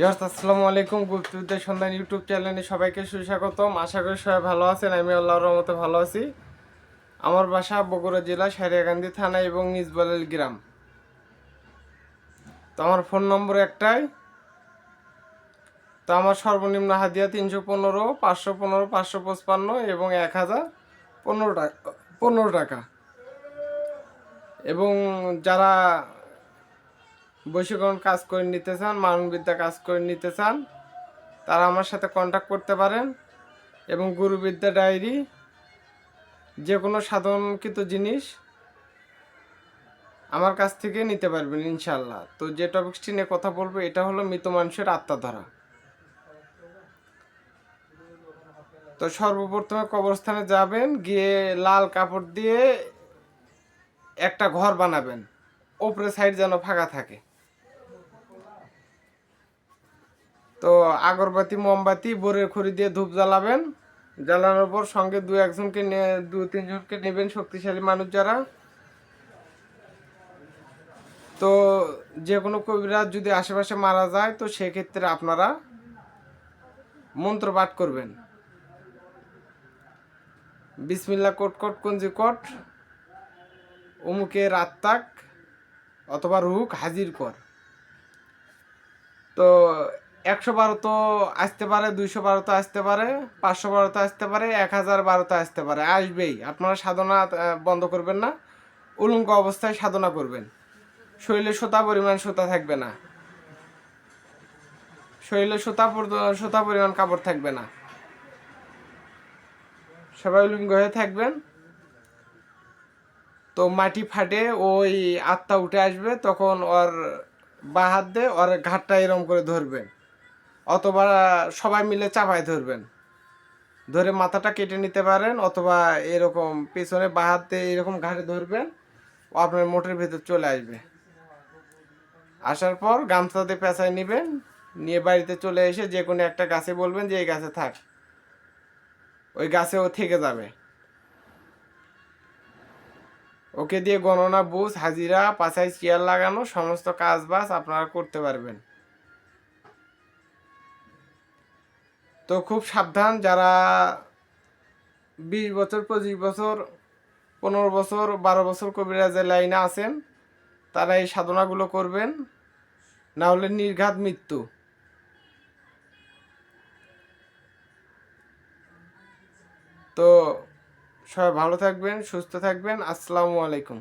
ইয়স আসসালামু আলাইকুম গুপ্তবিদ্যা সন্ধান ইউটিউব চ্যানেলে সবাইকে সুস্বাগতম। আশা করি সবাই ভালো আছেন আমি আল্লাহর রহমতে ভালো আছি। আমার বাসা বগুড়া জেলা সারিয়াকান্দি থানা এবং নিজবালেল গ্রাম। তো আমার ফোন নম্বর একটাই। তো আমার সর্বনিম্ন হাদিয়া তিনশো পনেরো, পাঁচশো পনেরো, পাঁচশো পঁচপান্ন এবং এক হাজার পনেরো টাকা পনেরো টাকা। এবং যারা বৈশীকরণ কাজ করে নিতে চান, মানবিদ্যা কাজ করে নিতে চান, তারা আমার সাথে কন্ট্যাক্ট করতে পারেন এবং গুরুবিদ্যা ডায়েরি যে কোনো সাধারণকৃত জিনিস আমার কাছ থেকে নিতে পারবেন ইনশাল্লাহ তো যে টপিকসটি নিয়ে কথা বলব, এটা হলো মৃত মানুষের আত্মা ধরা তো সর্বপ্রথমে কবরস্থানে যাবেন, গিয়ে লাল কাপড় দিয়ে একটা ঘর বানাবেন, ওপরে সাইড যেন ফাঁকা থাকে। তো আগরবাতি, মোমবাতি, বোরের খড়ি দিয়ে ধূপ জ্বালাবেন। জ্বালানোর পর সঙ্গে দু একজনকে দু তিনজনকে নেবেন শক্তিশালী মানুষ যারা। তো যে কোনো কবিরাজ যদি আশেপাশে মারা যায়, তো সেক্ষেত্রে আপনারা মন্ত্র পাঠ করবেন। বিসমিল্লা কোট কোট, কঞ্জি কোট অমুকের আত্মাক অথবা রুহুক হাজির কর। তো একশো বারো তো আসতে পারে, দুইশো বারো তো আসতে পারে, পাঁচশো বারো তো আসতে পারে, এক হাজার বারো তো আসতে পারে। আসবেই। আপনারা সাধনা বন্ধ করবেন না। উলঙ্গ অবস্থায় সাধনা করবেন। শরীরে সোতা পরিমাণ সোতা থাকবে না। শরীরে সোতা সোতা পরিমাণ কাপড় থাকবে না। সবাই উলঙ্গ হয়ে থাকবেন। তো মাটি ফাটে, ওই আত্মা উঠে আসবে, তখন ওর বা হাত দিয়ে ওর ঘাটটা এরম করে ধরবেন। অথবা সবাই মিলে চাপায় ধরবেন। ধরে মাথাটা কেটে নিতে পারেন অথবা এরকম পেছনে বা হাত এরকম ঘাটে ধরবেন, ও আপনার মোটের ভেতর চলে আসবে। আসার পর গামছাতে পেঁচায় নেবেন, নিয়ে বাড়িতে চলে এসে যে কোনো একটা গাছে বলবেন যে এই গাছে থাক। ওই গাছে ও থেকে যাবে। ওকে দিয়ে গণনা, বুঝ, হাজিরা পাছায় চেয়ার লাগানো, সমস্ত কাজ বাজ আপনারা করতে পারবেন। তো খুব সাবধান যারা বিশ বছর, পঁচিশ বছর, পনেরো বছর, বারো বছর কবিরাজের লাইনে আছেন, তারা এই সাধনাগুলো করবেন, না হলে নির্ঘাত মৃত্যু। তো সবাই ভালো থাকবেন, সুস্থ থাকবেন, আসসালামু আলাইকুম।